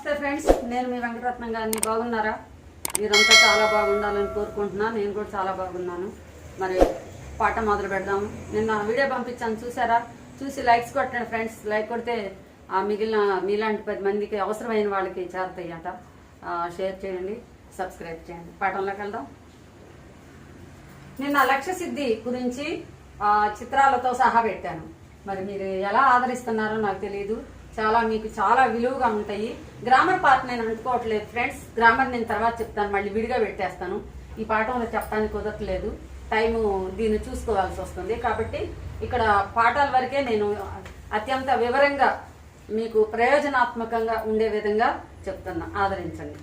నమస్తే ఫ్రెండ్స్ నేను మీ వెంకటరత్నం గారిని. బాగున్నారా? మీరంతా చాలా బాగుండాలని కోరుకుంటున్నాను నేను కూడా చాలా బాగున్నాను. మరి పాట మొదలు పెడదాము. నిన్న వీడియో పంపించాను చూసారా? చూసి లైక్స్ కొట్టండి ఫ్రెండ్స్. లైక్ కొడితే ఆ మిగిలిన మీలాంటి పది మందికి అవసరమైన వాళ్ళకి చేరతాయట. షేర్ చేయండి సబ్స్క్రైబ్ చేయండి. పాఠంలోకి వెళ్దాం. నిన్న లక్ష్య సిద్ధి గురించి చిత్రాలతో సహా పెట్టాను. మరి మీరు ఎలా ఆదరిస్తున్నారో నాకు తెలియదు చాలా మీకు చాలా విలువగా ఉంటాయి. గ్రామర్ పార్ట్ నేను అంటుకోవట్లేదు ఫ్రెండ్స్ గ్రామర్ నేను తర్వాత చెప్తాను మళ్ళీ విడిగా పెట్టేస్తాను. ఈ పాఠంలో చెప్పడానికి కుదరట్లేదు. టైము దీన్ని చూసుకోవాల్సి వస్తుంది. కాబట్టి ఇక్కడ పాఠాల వరకే నేను అత్యంత వివరంగా మీకు ప్రయోజనాత్మకంగా ఉండే విధంగా చెప్తున్నా. ఆదరించండి.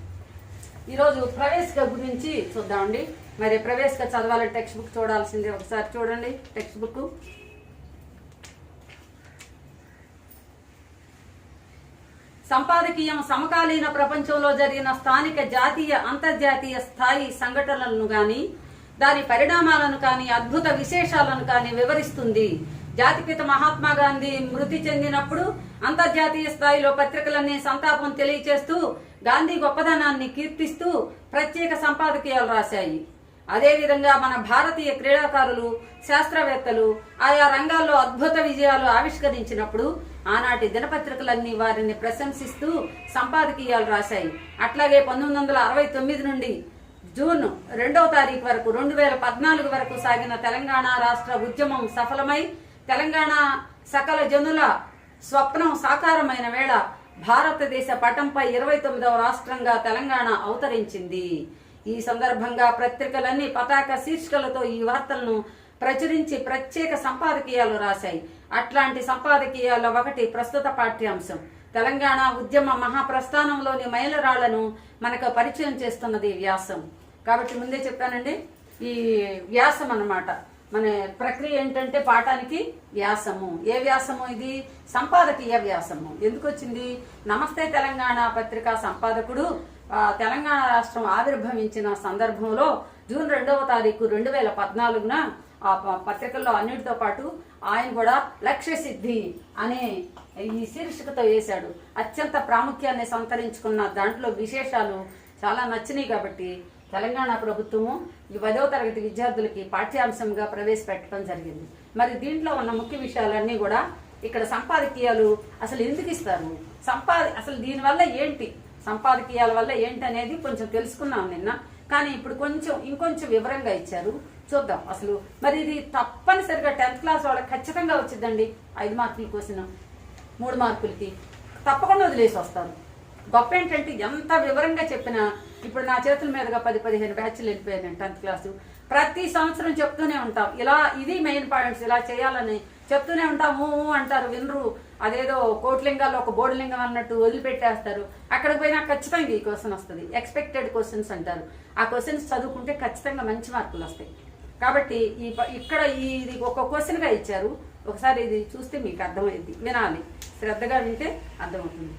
ఈరోజు ప్రవేశిక గురించి చూద్దామండి. మరి ప్రవేశిక చదవాలంటే టెక్స్ట్ బుక్ చూడాల్సిందే. ఒకసారి చూడండి టెక్స్ట్ బుక్ సంపాదకీయం సమకాలీన ప్రపంచంలో జరిగిన స్థానిక జాతీయ అంతర్జాతీయ స్థాయి సంఘటనలను కానీ దాని పరిణామాలను కానీ అద్భుత విశేషాలను కానీ వివరిస్తుంది. జాతిపిత మహాత్మా గాంధీ మృతి చెందినప్పుడు అంతర్జాతీయ స్థాయిలో పత్రికలన్నీ సంతాపం తెలియచేస్తూ గాంధీ గొప్పదనాన్ని కీర్తిస్తూ ప్రత్యేక సంపాదకీయాలు రాశాయి. అదేవిధంగా మన భారతీయ క్రీడాకారులు శాస్త్రవేత్తలు ఆయా రంగాల్లో అద్భుత విజయాలు ఆవిష్కరించినప్పుడు ఆనాటి దినపత్రికలన్నీ వారిని ప్రశంసిస్తూ సంపాదకీయాలు రాశాయి. అట్లాగే పంతొమ్మిది వందల అరవై తొమ్మిది నుండి జూన్ రెండవ తారీఖు వరకు రెండు వేల పద్నాలుగు వరకు సాగిన తెలంగాణ రాష్ట్ర ఉద్యమం సఫలమై తెలంగాణ సకల జనుల స్వప్నం సాకారమైన వేళ భారతదేశ పటంపై ఇరవై తొమ్మిదవ రాష్ట్రంగా తెలంగాణ అవతరించింది. ఈ సందర్భంగా పత్రికలన్నీ పతాక శీర్షికలతో ఈ వార్తలను ప్రచురించి ప్రత్యేక సంపాదకీయాలు రాశాయి. అట్లాంటి సంపాదకీయాల్లో ఒకటి ప్రస్తుత పాఠ్యాంశం. తెలంగాణ ఉద్యమ మహాప్రస్థానంలోని మైలురాళ్ళను మనకు పరిచయం చేస్తున్నది వ్యాసం. కాబట్టి ముందే చెప్పానండి ఈ వ్యాసం అన్నమాట. మన ప్రక్రియ ఏంటంటే పాఠానికి వ్యాసము. ఏ వ్యాసము ఇది? సంపాదకీయ వ్యాసము. ఎందుకు వచ్చింది? నమస్తే తెలంగాణ పత్రిక సంపాదకుడు తెలంగాణ రాష్ట్రం ఆవిర్భవించిన సందర్భంలో జూన్ రెండవ తారీఖు రెండు వేల పద్నాలుగున ఆ పత్రికల్లో అన్నిటితో పాటు ఆయన కూడా లక్ష్య సిద్ధి అనే ఈ శీర్షికతో వేశాడు. అత్యంత ప్రాముఖ్యాన్ని సంతరించుకున్న దాంట్లో విశేషాలు చాలా నచ్చినాయి కాబట్టి తెలంగాణ ప్రభుత్వము ఈ పదవ తరగతి విద్యార్థులకి పాఠ్యాంశంగా ప్రవేశపెట్టడం జరిగింది. మరి దీంట్లో ఉన్న ముఖ్య విషయాలన్నీ కూడా ఇక్కడ సంపాదకీయాలు అసలు ఎందుకు ఇస్తారు? సంపాద అసలు దీనివల్ల ఏంటి? సంపాదకీయాల వల్ల ఏంటనేది కొంచెం తెలుసుకున్నాం నిన్న. కానీ ఇప్పుడు కొంచెం ఇంకొంచెం వివరంగా ఇచ్చారు. చూద్దాం. అసలు మరి ఇది తప్పనిసరిగా టెన్త్ క్లాస్ వాళ్ళకి ఖచ్చితంగా వచ్చిందండి. ఐదు మార్కులు కోసిన మూడు మార్కులకి. తప్పకుండా వదిలేసి వస్తారు. గొప్ప ఏంటంటే ఎంత వివరంగా చెప్పినా ఇప్పుడు నా చేతుల మీదుగా పది పదిహేను బ్యాచ్లు వెళ్ళిపోయాను టెన్త్ క్లాసు. ప్రతి సంవత్సరం చెప్తూనే ఉంటాం. ఇలా ఇది మెయిన్ పాయింట్స్ ఇలా చేయాలని చెప్తూనే ఉంటాం అంటారు వినరు. అదేదో కోట్లింగాల్లో ఒక బోర్డులింగం అన్నట్టు వదిలిపెట్టేస్తారు. అక్కడికి పోయినా ఖచ్చితంగా ఈ క్వశ్చన్ వస్తుంది. ఎక్స్పెక్టెడ్ క్వశ్చన్స్ అంటారు. ఆ క్వశ్చన్స్ చదువుకుంటే ఖచ్చితంగా మంచి మార్కులు వస్తాయి. కాబట్టి ఈ ఇక్కడ ఇది ఒక క్వశ్చన్గా ఇచ్చారు. ఒకసారి ఇది చూస్తే మీకు అర్థమైంది వినాలి. శ్రద్ధగా వింటే అర్థమవుతుంది.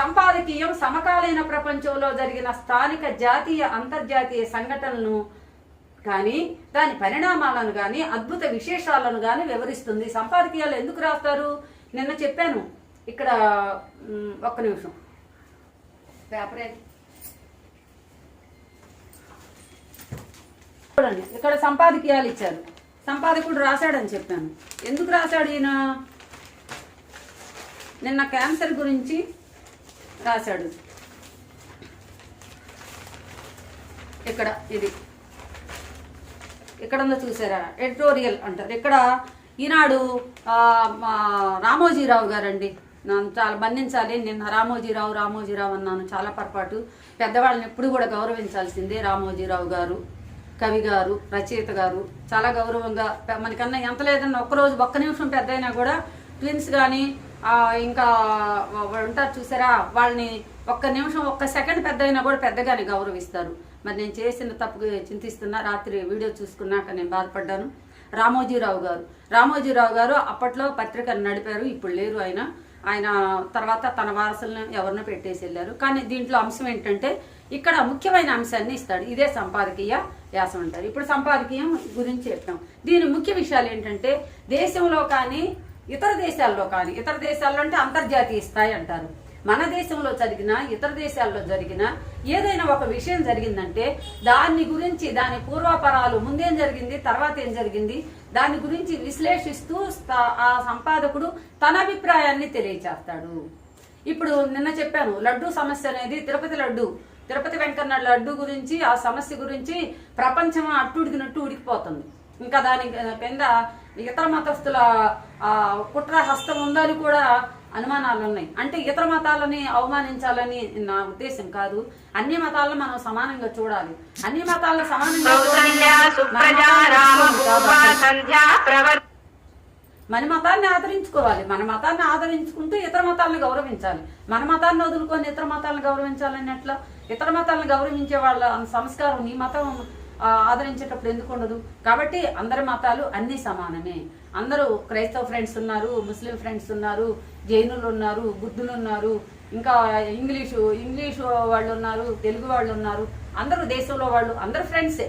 సంపాదకీయం సమకాలీన ప్రపంచంలో జరిగిన స్థానిక జాతీయ అంతర్జాతీయ సంఘటనలను కానీ దాని పరిణామాలను కానీ అద్భుత విశేషాలను కానీ వివరిస్తుంది. సంపాదకీయాలు ఎందుకు రాస్తారు? నిన్న చెప్పాను. ఇక్కడ ఒక్క నిమిషం. పేపర్ చూడండి ఇక్కడ సంపాదకీయాలు ఇచ్చారు. సంపాదకుడు రాశాడని చెప్పాను. ఎందుకు రాశాడు ఈయన? నిన్న క్యాన్సర్ గురించి రాశాడు. ఇక్కడ ఇది. ఇక్కడ ఉందో చూసారా? ఎడిటోరియల్ అంటారు. ఇక్కడ ఈనాడు మా రామోజీరావు గారండి. నన్ను చాలా బంధించాలి నిన్న రామోజీరావు రామోజీరావు అన్నాను చాలా పొరపాటు. పెద్దవాళ్ళని ఎప్పుడు కూడా గౌరవించాల్సిందే రామోజీరావు గారు కవి గారు రచయిత గారు. చాలా గౌరవంగా మనకన్నా ఎంత లేదన్నా ఒక్కరోజు ఒక్క నిమిషం పెద్ద అయినా కూడా ట్విన్స్ కానీ ఇంకా ఉంటారు చూసారా? వాళ్ళని ఒక్క నిమిషం ఒక్క సెకండ్ పెద్ద అయినా కూడా పెద్దగానే గౌరవిస్తారు. మరి నేను చేసిన తప్పు చింతిస్తున్నా రాత్రి వీడియో చూసుకున్నాక నేను బాధపడ్డాను. రామోజీరావు గారు. రామోజీరావు గారు అప్పట్లో పత్రికలు నడిపారు ఇప్పుడు లేరు ఆయన. ఆయన తర్వాత తన వారసులను ఎవరినో పెట్టేసి వెళ్ళారు. కానీ దీంట్లో అంశం ఏంటంటే ఇక్కడ ముఖ్యమైన అంశాన్ని ఇస్తాడు. ఇదే సంపాదకీయ వ్యాసం అంటారు. ఇప్పుడు సంపాదకీయం గురించి చెప్తాం. దీని ముఖ్య విషయాలు ఏంటంటే దేశంలో కానీ ఇతర దేశాల్లో కానీ ఇతర దేశాల్లో అంటే అంతర్జాతీయ స్థాయి అంటారు. మన దేశంలో జరిగిన ఇతర దేశాల్లో జరిగిన ఏదైనా ఒక విషయం జరిగిందంటే దాన్ని గురించి దాని పూర్వాపరాలు ముందేం జరిగింది తర్వాత ఏం జరిగింది దాని గురించి విశ్లేషిస్తూ ఆ సంపాదకుడు తన అభిప్రాయాన్ని తెలియచేస్తాడు. ఇప్పుడు నిన్న చెప్పాను లడ్డు సమస్య అనేది తిరుపతి లడ్డు. తిరుపతి వెంకన్న లడ్డు గురించి ఆ సమస్య గురించి ప్రపంచం అట్టుడికినట్టు ఉడికిపోతుంది. ఇంకా దాని కింద ఇతర మతస్థుల కుట్ర హస్తం ఉందని కూడా అనుమానాలు ఉన్నాయి అంటే ఇతర మతాలని అవమానించాలని నా ఉద్దేశం కాదు. అన్ని మతాలను మనం సమానంగా చూడాలి. అన్ని మతాలను సమానంగా. మన మతాన్ని ఆదరించుకోవాలి. మన మతాన్ని ఆదరించుకుంటూ ఇతర మతాలను గౌరవించాలి. మన మతాన్ని వదులుకొని ఇతర మతాలను గౌరవించాలని ఎట్లా? ఇతర మతాలను గౌరవించే వాళ్ళ సంస్కారం నీ మతం ఆదరించేటప్పుడు ఎందుకు ఉండదు? కాబట్టి అందరి మతాలు అన్ని సమానమే. అందరూ క్రైస్తవ ఫ్రెండ్స్ ఉన్నారు ముస్లిం ఫ్రెండ్స్ ఉన్నారు జైనులు ఉన్నారు బుద్ధులు ఉన్నారు ఇంకా ఇంగ్లీషు ఇంగ్లీషు వాళ్ళు ఉన్నారు తెలుగు వాళ్ళు ఉన్నారు. అందరూ దేశంలో వాళ్ళు అందరూ ఫ్రెండ్సే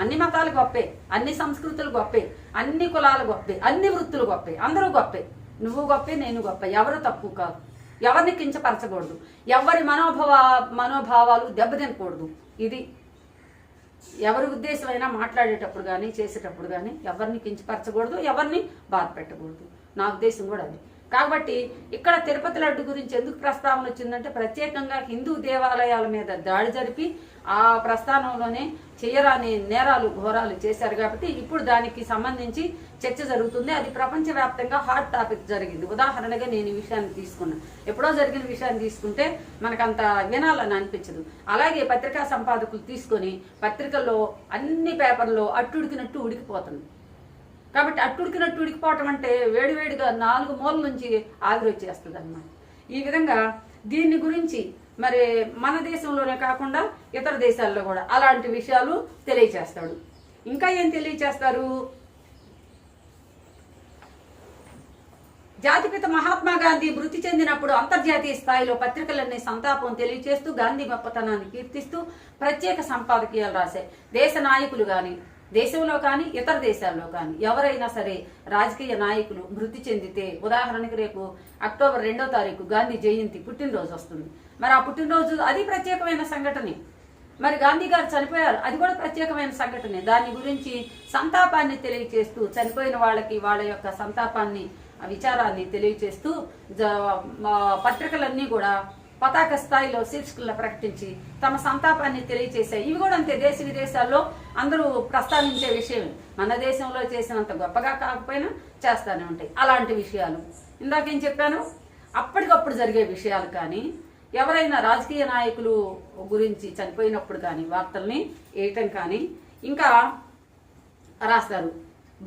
అన్ని మతాలు గొప్పే అన్ని సంస్కృతులు గొప్పే అన్ని కులాలు గొప్పే అన్ని వృత్తులు గొప్పే అందరూ గొప్పే. నువ్వు గొప్పే నేను గొప్ప. ఎవరు తక్కువ కాదు. ఎవరిని కించపరచకూడదు. ఎవరి మనోభావ మనోభావాలు దెబ్బతినకూడదు. ఇది ఎవరి ఉద్దేశమైనా మాట్లాడేటప్పుడు కానీ చేసేటప్పుడు కానీ ఎవరిని కించపరచకూడదు ఎవరిని బాధ పెట్టకూడదు. నా ఉద్దేశం కూడా అది. కాబట్టి ఇక్కడ తిరుపతి లడ్డు గురించి ఎందుకు ప్రస్తావన వచ్చిందంటే ప్రత్యేకంగా హిందూ దేవాలయాల మీద దాడి జరిపి ఆ ప్రస్థానంలోనే చేయరాని నేరాలు ఘోరాలు చేశారు కాబట్టి ఇప్పుడు దానికి సంబంధించి చర్చ జరుగుతుంది. అది ప్రపంచవ్యాప్తంగా హాట్ టాపిక్ జరిగింది. ఉదాహరణగా నేను ఈ విషయాన్ని తీసుకున్నాను ఎప్పుడో జరిగిన విషయాన్ని తీసుకుంటే మనకంత వినాలని అనిపించదు. అలాగే పత్రికా సంపాదకులు తీసుకొని పత్రికల్లో అన్ని పేపర్లో అట్టుడికినట్టు ఉడికిపోతుంది. కాబట్టి అట్టుడికినట్టు ఉడికిపోవటం అంటే వేడివేడిగా నాలుగు మూల నుంచి ఆవిరి వచ్చేస్తుంది అనమాట ఈ విధంగా దీని గురించి మరి మన దేశంలోనే కాకుండా ఇతర దేశాల్లో కూడా అలాంటి విషయాలు తెలియచేస్తాడు. ఇంకా ఏం తెలియచేస్తారు? జాతిపిత మహాత్మా గాంధీ మృతి చెందినప్పుడు అంతర్జాతీయ స్థాయిలో పత్రికలన్నీ సంతాపం తెలియచేస్తూ గాంధీ గొప్పతనాన్ని కీర్తిస్తూ ప్రత్యేక సంపాదకీయాలు రాశాయి. దేశ నాయకులు కానీ దేశంలో కానీ ఇతర దేశాల్లో కానీ ఎవరైనా సరే రాజకీయ నాయకులు మృతి చెందితే ఉదాహరణకి రేపు అక్టోబర్ రెండో తారీఖు గాంధీ జయంతి పుట్టినరోజు వస్తుంది. మరి ఆ పుట్టినరోజు అది ప్రత్యేకమైన సంఘటనే. మరి గాంధీ గారు చనిపోయారు అది కూడా ప్రత్యేకమైన సంఘటనే. దాని గురించి సంతాపాన్ని తెలియచేస్తూ చనిపోయిన వాళ్ళకి వాళ్ళ యొక్క సంతాపాన్ని విచారాన్ని తెలియచేస్తూ జ- పత్రికలన్నీ కూడా పతాక స్థాయిలో శీర్షికలను ప్రకటించి తమ సంతాపాన్ని తెలియజేశాయి ఇవి కూడా అంతే దేశ విదేశాల్లో అందరూ ప్రస్తావించే విషయం. మన దేశంలో చేసినంత గొప్పగా కాకపోయినా చేస్తూనే ఉంటాయి. అలాంటి విషయాలు. ఇందాకేం చెప్పాను? అప్పటికప్పుడు జరిగే విషయాలు కానీ ఎవరైనా రాజకీయ నాయకులు గురించి చనిపోయినప్పుడు కానీ వార్తల్ని వేయటం కానీ ఇంకా రాస్తారు.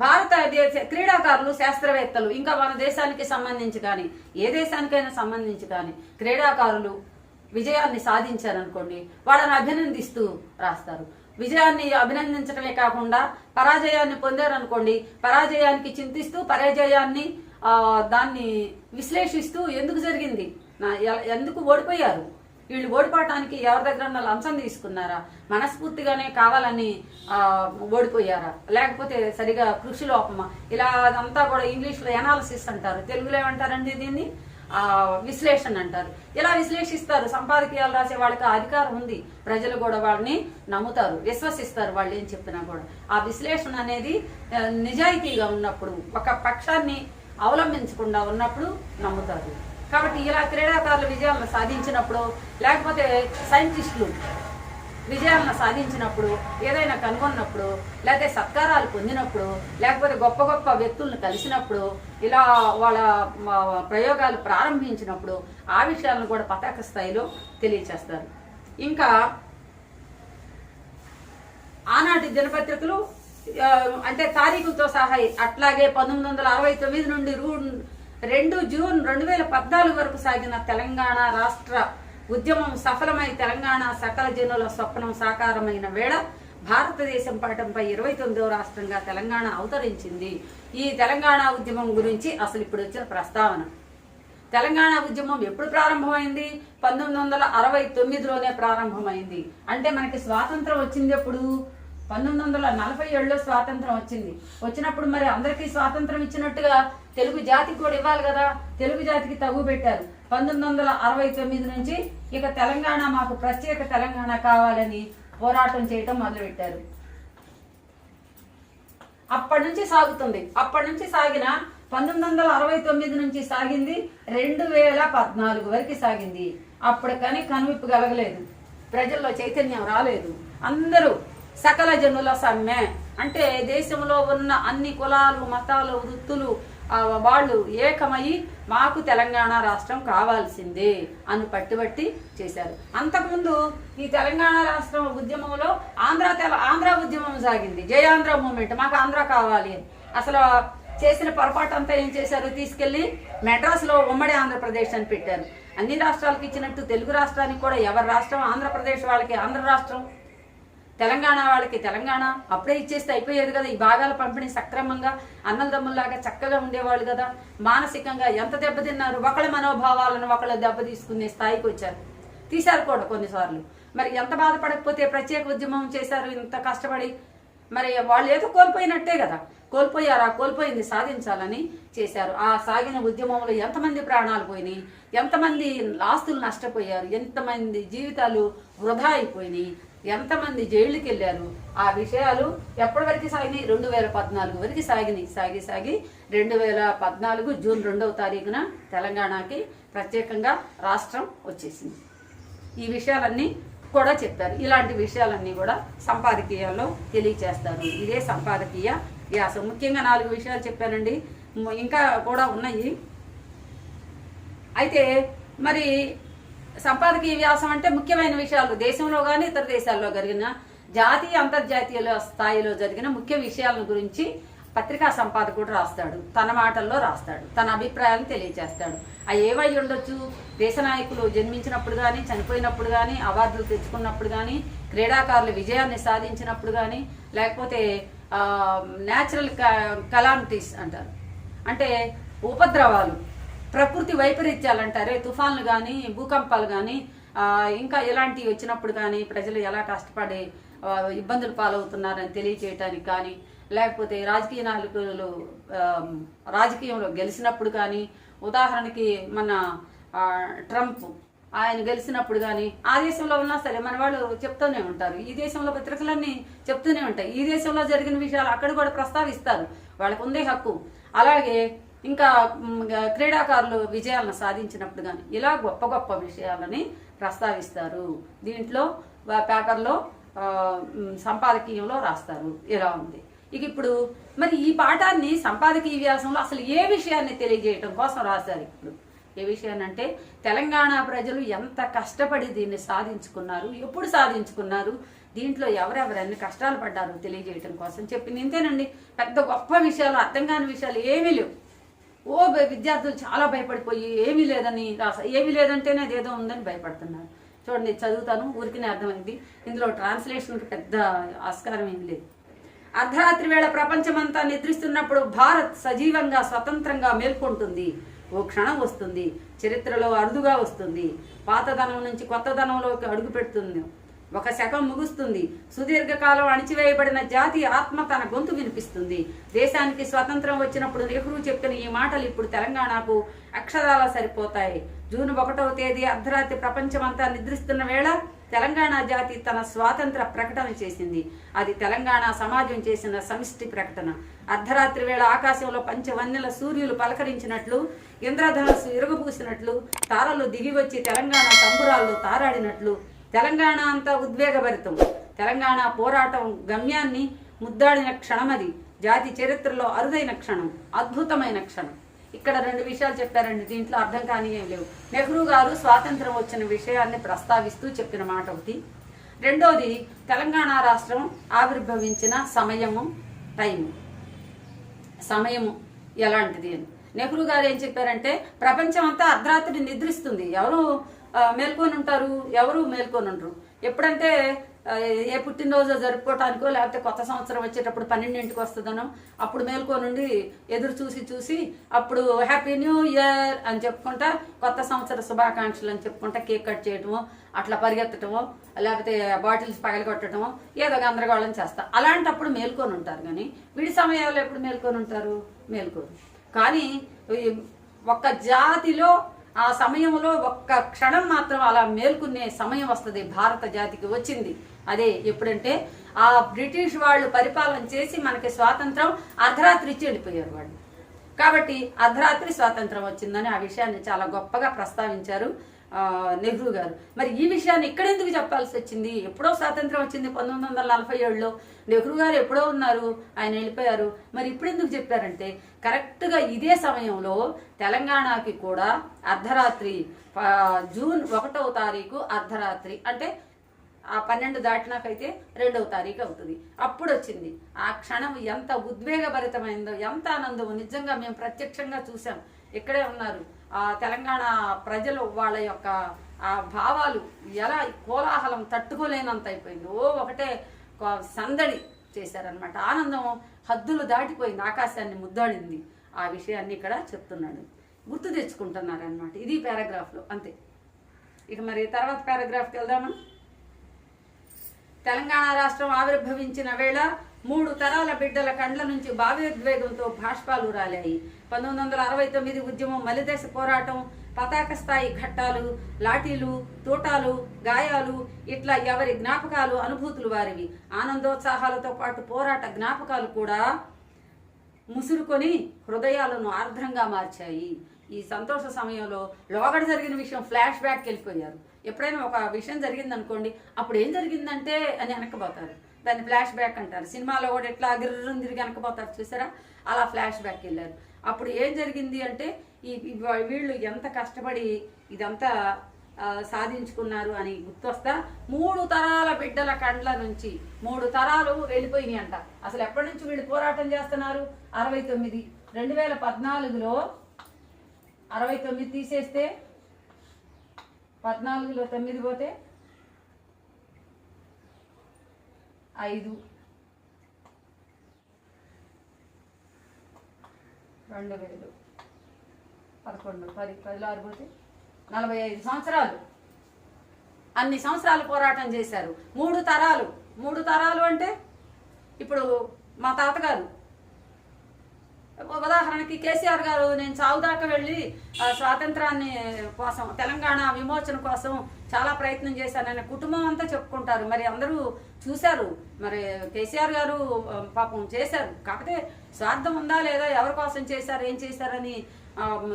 భారతదేశ క్రీడాకారులు శాస్త్రవేత్తలు ఇంకా మన దేశానికి సంబంధించి కానీ ఏ దేశానికైనా సంబంధించి కానీ క్రీడాకారులు విజయాన్ని సాధించారనుకోండి వాళ్ళని అభినందిస్తూ రాస్తారు. విజయాన్ని అభినందించడమే కాకుండా పరాజయాన్ని పొందారనుకోండి పరాజయానికి చింతిస్తూ పరాజయాన్ని దాన్ని విశ్లేషిస్తూ ఎందుకు జరిగింది? ఎందుకు ఓడిపోయారు? వీళ్ళు ఓడిపోవటానికి ఎవరి దగ్గర లంచం తీసుకున్నారా? మనస్ఫూర్తిగానే కావాలని ఆ, ఓడిపోయారా? లేకపోతే సరిగా కృషి లోపమా? ఇలా అదంతా కూడా ఇంగ్లీష్లో ఎనాలిసిస్ అంటారు. తెలుగులో ఏమంటారండి దీన్ని? ఆ, విశ్లేషణ అంటారు. ఇలా విశ్లేషిస్తారు? సంపాదకీయాలు రాసే వాళ్ళకి ఆ అధికారం ఉంది. ప్రజలు కూడా వాళ్ళని నమ్ముతారు విశ్వసిస్తారు వాళ్ళు ఏం చెప్పినా కూడా. ఆ విశ్లేషణ అనేది నిజాయితీగా ఉన్నప్పుడు ఒక పక్షాన్ని అవలంబించకుండా ఉన్నప్పుడు నమ్ముతారు. కాబట్టి ఇలా క్రీడాకారులు విజయాలను సాధించినప్పుడు లేకపోతే సైంటిస్టులు విజయాలను సాధించినప్పుడు ఏదైనా కనుగొన్నప్పుడు లేకపోతే సత్కారాలు పొందినప్పుడు లేకపోతే గొప్ప గొప్ప వ్యక్తులను కలిసినప్పుడు ఇలా వాళ్ళ ప్రయోగాలు ప్రారంభించినప్పుడు ఆ విషయాలను కూడా పతాక స్థాయిలో తెలియచేస్తారు. ఇంకా ఆనాటి దినపత్రికలు అంటే తారీఖులతో సహా అట్లాగే పంతొమ్మిది వందల అరవై తొమ్మిది నుండి రూ- రెండు జూన్ రెండు వేల పద్నాలుగు వరకు సాగిన తెలంగాణ రాష్ట్ర ఉద్యమం సఫలమై తెలంగాణ సకల జనుల స్వప్నం సాకారమైన వేళ భారతదేశం పటంపై ఇరవై తొమ్మిదవ రాష్ట్రంగా తెలంగాణ అవతరించింది. ఈ తెలంగాణ ఉద్యమం గురించి అసలు ఇప్పుడు వచ్చిన ప్రస్తావన. తెలంగాణ ఉద్యమం ఎప్పుడు ప్రారంభమైంది? పంతొమ్మిది వందల అరవై తొమ్మిదిలోనే ప్రారంభమైంది. అంటే మనకి స్వాతంత్రం వచ్చింది ఎప్పుడు? పంతొమ్మిది వందల నలభై ఏడులో స్వాతంత్రం వచ్చింది. వచ్చినప్పుడు మరి అందరికీ స్వాతంత్రం ఇచ్చినట్టుగా తెలుగు జాతికి కూడా ఇవ్వాలి కదా. తెలుగు జాతికి తగు పెట్టారు. పంతొమ్మిది వందల అరవై తొమ్మిది నుంచి ఇక తెలంగాణ మాకు ప్రత్యేక తెలంగాణ కావాలని పోరాటం చేయటం మొదలుపెట్టారు. అప్పటి నుంచి సాగుతుంది. అప్పటి నుంచి సాగిన పంతొమ్మిది వందల అరవై తొమ్మిది నుంచి సాగింది రెండు వేల పద్నాలుగు వరకు సాగింది. అప్పుడు కానీ కనువిప్పు కలగలేదు. ప్రజల్లో చైతన్యం రాలేదు. అందరూ సకల జనుల సమ్మె. అంటే దేశంలో ఉన్న అన్ని కులాలు మతాలు వృత్తులు వాళ్ళు ఏకమై మాకు తెలంగాణ రాష్ట్రం కావాల్సిందే అని పట్టుబట్టి చేశారు. అంతకుముందు ఈ తెలంగాణ రాష్ట్రం ఉద్యమంలో ఆంధ్ర తెల ఆంధ్ర ఉద్యమం సాగింది. జయాంధ్ర మూమెంట్ మాకు ఆంధ్ర కావాలి అని. అసలు చేసిన పొరపాటు అంతా ఏం చేశారు? తీసుకెళ్ళి మెడ్రాస్లో ఉమ్మడి ఆంధ్రప్రదేశ్ అని పెట్టారు. అన్ని రాష్ట్రాలకు ఇచ్చినట్టు తెలుగు రాష్ట్రానికి కూడా ఎవరి రాష్ట్రం? ఆంధ్రప్రదేశ్ వాళ్ళకి ఆంధ్ర రాష్ట్రం. తెలంగాణ వాళ్ళకి తెలంగాణ అప్పుడే ఇచ్చేస్తే అయిపోయేది కదా. ఈ భాగాల పంపిణీ సక్రమంగా అన్నదమ్ముల్లాగా చక్కగా ఉండేవాళ్ళు కదా. మానసికంగా ఎంత దెబ్బతిన్నారు ఒకళ్ళ మనోభావాలను ఒకళ్ళ దెబ్బ తీసుకునే స్థాయికి వచ్చారు. తీశారు కూడా కొన్నిసార్లు. మరి ఎంత బాధపడకపోతే ప్రత్యేక ఉద్యమం చేశారు? ఇంత కష్టపడి మరి వాళ్ళు ఏదో కోల్పోయినట్టే కదా. కోల్పోయారు? ఆ కోల్పోయింది సాధించాలని చేశారు. ఆ సాగిన ఉద్యమంలో ఎంతమంది ప్రాణాలు పోయినాయి? ఎంతమంది ఆస్తులు నష్టపోయారు? ఎంతమంది జీవితాలు వృధా అయిపోయినాయి? ఎంతమంది జైళ్ళకి వెళ్ళారు ఆ విషయాలు ఎప్పటి వరకు సాగినాయి? రెండు వేల పద్నాలుగు వరకు సాగినాయి. సాగి సాగి రెండు వేల పద్నాలుగు జూన్ రెండవ తారీఖున తెలంగాణకి ప్రత్యేకంగా రాష్ట్రం వచ్చేసింది. ఈ విషయాలన్నీ కూడా చెప్తారు ఇలాంటి విషయాలన్నీ కూడా సంపాదకీయాల్లో తెలియచేస్తారు. ఇదే సంపాదకీయ వ్యాసం. ముఖ్యంగా నాలుగు విషయాలు చెప్పానండి. ఇంకా కూడా ఉన్నాయి. అయితే మరి సంపాదకీయ వ్యాసం అంటే ముఖ్యమైన విషయాలు. దేశంలో కానీ ఇతర దేశాల్లో జరిగిన జాతీయ అంతర్జాతీయ స్థాయిలో జరిగిన ముఖ్య విషయాల గురించి పత్రికా సంపాదకుడు రాస్తాడు. తన మాటల్లో రాస్తాడు. తన అభిప్రాయాలను తెలియజేస్తాడు అవి ఏవై ఉండొచ్చు? దేశ నాయకులు జన్మించినప్పుడు కానీ చనిపోయినప్పుడు కానీ అవార్డులు తెచ్చుకున్నప్పుడు కానీ క్రీడాకారులు విజయాన్ని సాధించినప్పుడు కానీ లేకపోతే న్యాచురల్ కలామిటీస్ అంటారు. అంటే ఉపద్రవాలు. ప్రకృతి వైపరీత్యాలు అంటారే తుఫాన్లు కానీ భూకంపాలు కానీ ఇంకా ఇలాంటివి వచ్చినప్పుడు కానీ ప్రజలు ఎలా కష్టపడి ఇబ్బందులు పాలవుతున్నారని తెలియచేయటానికి కానీ లేకపోతే రాజకీయ నాయకులు రాజకీయంలో గెలిచినప్పుడు కానీ ఉదాహరణకి మన ట్రంప్ ఆయన గెలిచినప్పుడు కానీ ఆ దేశంలో ఉన్నా సరే మన వాళ్ళు చెప్తూనే ఉంటారు. ఈ దేశంలో పత్రికలన్నీ చెప్తూనే ఉంటాయి. ఈ దేశంలో జరిగిన విషయాలు అక్కడ కూడా ప్రస్తావిస్తారు. వాళ్ళకు ఉందే హక్కు. అలాగే ఇంకా క్రీడాకారులు విజయాలను సాధించినప్పుడు కానీ ఇలా గొప్ప గొప్ప విషయాలని ప్రస్తావిస్తారు. దీంట్లో పేపర్లో సంపాదకీయంలో రాస్తారు. ఇలా ఉంది. ఇక ఇప్పుడు మరి ఈ పాఠాన్ని సంపాదకీయ వ్యాసంలో అసలు ఏ విషయాన్ని తెలియజేయటం కోసం రాశారు ఇప్పుడు? ఏ విషయాన్ని అంటే తెలంగాణ ప్రజలు ఎంత కష్టపడి దీన్ని సాధించుకున్నారు ఎప్పుడు సాధించుకున్నారు దీంట్లో ఎవరెవరన్నీ కష్టాలు పడ్డారో తెలియజేయటం కోసం చెప్పింది. ఇంతేనండి. పెద్ద గొప్ప విషయాలు అర్థం కాని విషయాలు ఏమీ లేవు. ఓ విద్యార్థులు చాలా భయపడిపోయి ఏమీ లేదని రాస ఏమీ లేదంటేనే అదేదో ఉందని భయపడుతున్నారు. చూడండి చదువుతాను ఊరికినే అర్థమైంది. ఇందులో ట్రాన్స్లేషన్కి పెద్ద ఆస్కారం ఏం లేదు. అర్ధరాత్రి వేళ ప్రపంచమంతా నిద్రిస్తున్నప్పుడు భారత్ సజీవంగా స్వతంత్రంగా మేల్కొంటుంది. ఓ క్షణం వస్తుంది. చరిత్రలో అరుదుగా వస్తుంది. పాతదనం నుంచి కొత్తదనంలోకి అడుగు పెడుతుంది ఒక శకం ముగుస్తుంది. సుదీర్ఘకాలం అణిచివేయబడిన జాతి ఆత్మ తన గొంతు వినిపిస్తుంది. దేశానికి స్వతంత్రం వచ్చినప్పుడు నెహ్రూ చెప్పిన ఈ మాటలు ఇప్పుడు తెలంగాణకు అక్షరాల సరిపోతాయి. జూన్ ఒకటవ తేదీ అర్ధరాత్రి ప్రపంచమంతా నిద్రిస్తున్న వేళ తెలంగాణ జాతి తన స్వాతంత్ర ప్రకటన చేసింది. అది తెలంగాణ సమాజం చేసిన సమిష్టి ప్రకటన. అర్ధరాత్రి వేళ ఆకాశంలో పంచవన్నెల సూర్యులు పలకరించినట్లు ఇంద్రధనస్సు ఇరుగుపూసినట్లు తారలు దిగివచ్చి తెలంగాణ తంబురాల్లో తారాడినట్లు తెలంగాణ అంతా ఉద్వేగభరితం. తెలంగాణ పోరాటం గమ్యాన్ని ముద్దాడిన క్షణమది జాతి చరిత్రలో అరుదైన క్షణం అద్భుతమైన క్షణం. ఇక్కడ రెండు విషయాలు చెప్పారండి దీంట్లో అర్థం కాని ఏం లేవు. నెహ్రూ గారు స్వాతంత్రం వచ్చిన విషయాన్ని ప్రస్తావిస్తూ చెప్పిన మాట ఒకటి. రెండోది తెలంగాణ రాష్ట్రం ఆవిర్భవించిన సమయము టైము. సమయము ఎలాంటిది అని. నెహ్రూ గారు ఏం చెప్పారంటే ప్రపంచం అంతా అర్ధరాత్రి నిద్రిస్తుంది. ఎవరు మేల్కొని ఉంటారు ఎవరు మేల్కొని ఉండరు ఎప్పుడంటే ఏ పుట్టినరోజు జరుపుకోవటానికో లేకపోతే కొత్త సంవత్సరం వచ్చేటప్పుడు పన్నెండింటికి వస్తుందనో అప్పుడు మేల్కోనుండి ఎదురు చూసి చూసి అప్పుడు హ్యాపీ న్యూ ఇయర్ అని చెప్పుకుంటా కొత్త సంవత్సర శుభాకాంక్షలు అని చెప్పుకుంటా కేక్ కట్ చేయటము అట్లా పరిగెత్తటము లేకపోతే బాటిల్స్ పగలగొట్టడము ఏదో గందరగోళం చేస్తా. అలాంటప్పుడు మేల్కొని ఉంటారు కానీ విడి సమయాల్లో ఎప్పుడు మేల్కొని. ఉంటారు మేల్కోరు కానీ ఒక్క జాతిలో ఆ సమయంలో ఒక్క క్షణం మాత్రం అలా మేల్కునే సమయం వస్తుంది. భారత జాతికి వచ్చింది. అదే ఎప్పుడంటే ఆ బ్రిటిష్ వాళ్ళు పరిపాలన చేసి మనకి స్వాతంత్రం అర్ధరాత్రి ఇచ్చి వెళ్ళిపోయారు వాళ్ళు. కాబట్టి అర్ధరాత్రి స్వాతంత్రం వచ్చిందని ఆ విషయాన్ని చాలా గొప్పగా ప్రస్తావించారు నెహ్రూ గారు. మరి ఈ విషయాన్ని ఇక్కడ ఎందుకు చెప్పాల్సి వచ్చింది? ఎప్పుడో స్వాతంత్రం వచ్చింది పంతొమ్మిది వందల నలభై ఏడులో. నెహ్రూ గారు ఎప్పుడో ఉన్నారు ఆయన వెళ్ళిపోయారు. మరి ఇప్పుడు ఎందుకు చెప్పారంటే కరెక్ట్గా ఇదే సమయంలో తెలంగాణకి కూడా అర్ధరాత్రి జూన్ ఒకటవ తారీఖు అర్ధరాత్రి అంటే ఆ పన్నెండు దాటినాకైతే రెండవ తారీఖు అవుతుంది. అప్పుడు వచ్చింది ఆ క్షణం ఎంత ఉద్వేగభరితమైందో ఎంత ఆనందమో నిజంగా మేము ప్రత్యక్షంగా చూసాం ఇక్కడే ఉన్నారు. ఆ తెలంగాణ ప్రజలు వాళ్ళ యొక్క ఆ భావాలు ఎలా కోలాహలం తట్టుకోలేనంత అయిపోయింది. ఓ ఒకటే సందడి చేశారనమాట ఆనందం హద్దులు దాటిపోయింది ఆకాశాన్ని ముద్దాడింది. ఆ విషయాన్ని ఇక్కడ చెప్తున్నాడు. గుర్తు తెచ్చుకుంటున్నారనమాట ఇది పారాగ్రాఫ్లో అంతే. ఇక మరి తర్వాత పారాగ్రాఫ్కి వెళ్దామా? తెలంగాణ రాష్ట్రం ఆవిర్భవించిన వేళ మూడు తరాల బిడ్డల కండ్ల నుంచి భావోద్వేగంతో భాష్పాలు రాలాయి. పంతొమ్మిది వందల అరవై తొమ్మిది ఉద్యమం మలిదశ పోరాటం పతాక స్థాయి ఘట్టాలు లాఠీలు తూటాలు గాయాలు ఇట్లా ఎవరి జ్ఞాపకాలు అనుభూతులు వారివి. ఆనందోత్సాహాలతో పాటు పోరాట జ్ఞాపకాలు కూడా ముసురుకొని హృదయాలను ఆర్ద్రంగా మార్చాయి. ఈ సంతోష సమయంలో లోగడ జరిగిన విషయం ఫ్లాష్ బ్యాక్ వెళ్ళిపోయారు. ఎప్పుడైనా ఒక విషయం జరిగింది అనుకోండి అప్పుడు ఏం జరిగిందంటే అని వెనక్కిపోతారు దాన్ని ఫ్లాష్ బ్యాక్ అంటారు. సినిమాలో కూడా ఎట్లా అగిర్రం తిరిగి వెనకపోతారు చూసారా? అలా ఫ్లాష్ బ్యాక్ వెళ్ళారు. అప్పుడు ఏం జరిగింది అంటే ఈ వీళ్ళు ఎంత కష్టపడి ఇదంతా సాధించుకున్నారు అని గుర్తొస్తా మూడు తరాల బిడ్డల కండ్ల నుంచి మూడు తరాలు వెళ్ళిపోయినాయి అంట అసలు ఎప్పటి నుంచి వీళ్ళు పోరాటం చేస్తున్నారు? అరవై తొమ్మిది. రెండు వేల పద్నాలుగులో అరవై తొమ్మిది తీసేస్తే పద్నాలుగులో తొమ్మిది పోతే ఐదు. రెండు వేలు. పదకొండు పది పదిలో ఆరు పోతే నలభై ఐదు సంవత్సరాలు. అన్ని సంవత్సరాలు పోరాటం చేశారు. మూడు తరాలు. మూడు తరాలు అంటే ఇప్పుడు మా తాతగారు. ఉదాహరణకి కేసీఆర్ గారు నేను చావు దాకా వెళ్ళి స్వాతంత్రాన్ని కోసం తెలంగాణ విమోచన కోసం చాలా ప్రయత్నం చేశానని కుటుంబం అంతా చెప్పుకుంటారు. మరి అందరూ చూశారు. మరి కేసీఆర్ గారు పాపం చేశారు. కాకపోతే స్వార్థం ఉందా లేదా? ఎవరి కోసం చేశారు? ఏం చేశారని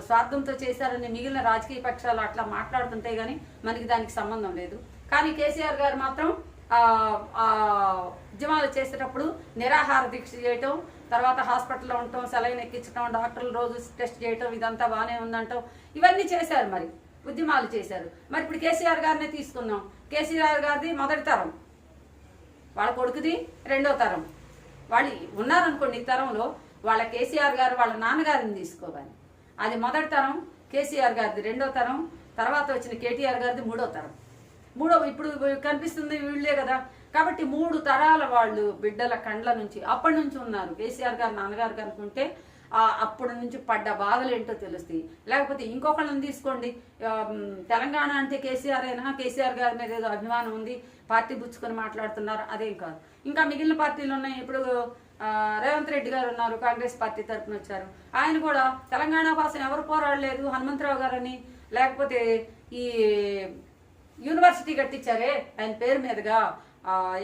స్వార్థంతో చేశారని మిగిలిన రాజకీయ పక్షాలు అట్లా మాట్లాడుతుంటే గానీ మనకి దానికి సంబంధం లేదు. కానీ కేసీఆర్ గారు మాత్రం ఉద్యమాలు చేసేటప్పుడు నిరాహార దీక్ష చేయటం తర్వాత హాస్పిటల్లో ఉండటం సెలైన్ ఎక్కించడం డాక్టర్లు రోజు టెస్ట్ చేయటం ఇదంతా బాగానే ఉందంటాం ఇవన్నీ చేశారు మరి. ఉద్యమాలు చేశారు. మరి ఇప్పుడు కేసీఆర్ గారినే తీసుకుందాం. కేసీఆర్ గారిది మొదటి తరం. వాళ్ళ కొడుకుది రెండో తరం. వాళ్ళు ఉన్నారనుకోండి ఈ తరంలో వాళ్ళ కేసీఆర్ గారు వాళ్ళ నాన్నగారిని తీసుకోవాలి. అది మొదటి తరం కేసీఆర్ గారిది రెండో తరం తర్వాత వచ్చిన కేటీఆర్ గారిది మూడో తరం. మూడో ఇప్పుడు కనిపిస్తుంది వీళ్ళే కదా. కాబట్టి మూడు తరాల వాళ్ళు బిడ్డల కండ్ల నుంచి అప్పటి నుంచి ఉన్నారు. కేసీఆర్ గారు నాన్నగారు కనుకుంటే ఆ అప్పటి నుంచి పడ్డ బాధలు ఏంటో తెలుస్తాయి. లేకపోతే ఇంకొకళ్ళని తీసుకోండి. తెలంగాణ అంటే కేసీఆర్ అయినా కేసీఆర్ గారి మీద ఏదో అభిమానం ఉంది. పార్టీ పుచ్చుకొని మాట్లాడుతున్నారు. అదేం కాదు. ఇంకా మిగిలిన పార్టీలు ఉన్నాయి. ఇప్పుడు రేవంత్ రెడ్డి గారు ఉన్నారు కాంగ్రెస్ పార్టీ తరఫున వచ్చారు. ఆయన కూడా తెలంగాణ కోసం ఎవరు పోరాడలేదు హనుమంతరావు గారని లేకపోతే ఈ యూనివర్సిటీ కట్టించారే ఆయన పేరు మీదుగా.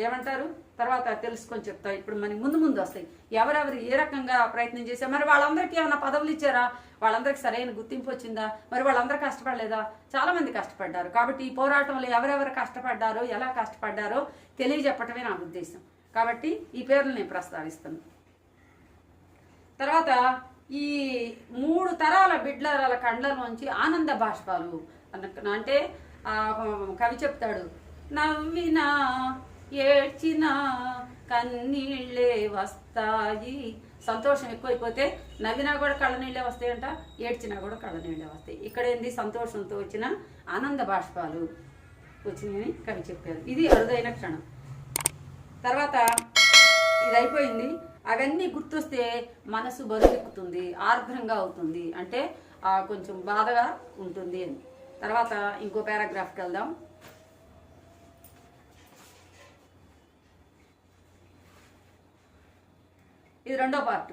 ఏమంటారు? తర్వాత తెలుసుకొని చెప్తా. ఇప్పుడు మనకి ముందు ముందు వస్తాయి. ఎవరెవరు ఏ రకంగా ప్రయత్నం చేశారు? మరి వాళ్ళందరికీ ఏమైనా పదవులు ఇచ్చారా? వాళ్ళందరికీ సరైన గుర్తింపు వచ్చిందా? మరి వాళ్ళందరూ కష్టపడలేదా? చాలా మంది కష్టపడ్డారు. కాబట్టి ఈ పోరాటంలో ఎవరెవరు కష్టపడ్డారో ఎలా కష్టపడ్డారో తెలియజెప్పటమే నా ఉద్దేశం. కాబట్టి ఈ పేర్లు నేను ప్రస్తావిస్తాను. తర్వాత ఈ మూడు తరాల బిడ్డల కండ్లలోంచి ఆనంద బాష్పాలు అన్న- అంటే కవి చెప్తాడు నవ్వినా ఏడ్చినా కన్నీళ్ళే వస్తాయి. సంతోషం ఎక్కువైపోతే నవ్వినా కూడా కళ్ళనీళ్ళే వస్తాయంట ఏడ్చినా కూడా కళ్ళనీళ్ళే వస్తాయి. ఇక్కడ ఏంది సంతోషంతో వచ్చిన ఆనంద బాష్పాలు వచ్చినాయని కవి చెప్పారు. ఇది అరుదైన క్షణం. తర్వాత ఇది అయిపోయింది అవన్నీ గుర్తొస్తే మనసు బరువెక్కుతుంది ఆర్ద్రంగా అవుతుంది. అంటే కొంచెం బాధగా ఉంటుంది అని. తర్వాత ఇంకో పారాగ్రాఫ్కి వెళ్దాం. ఇది రెండో పార్ట్.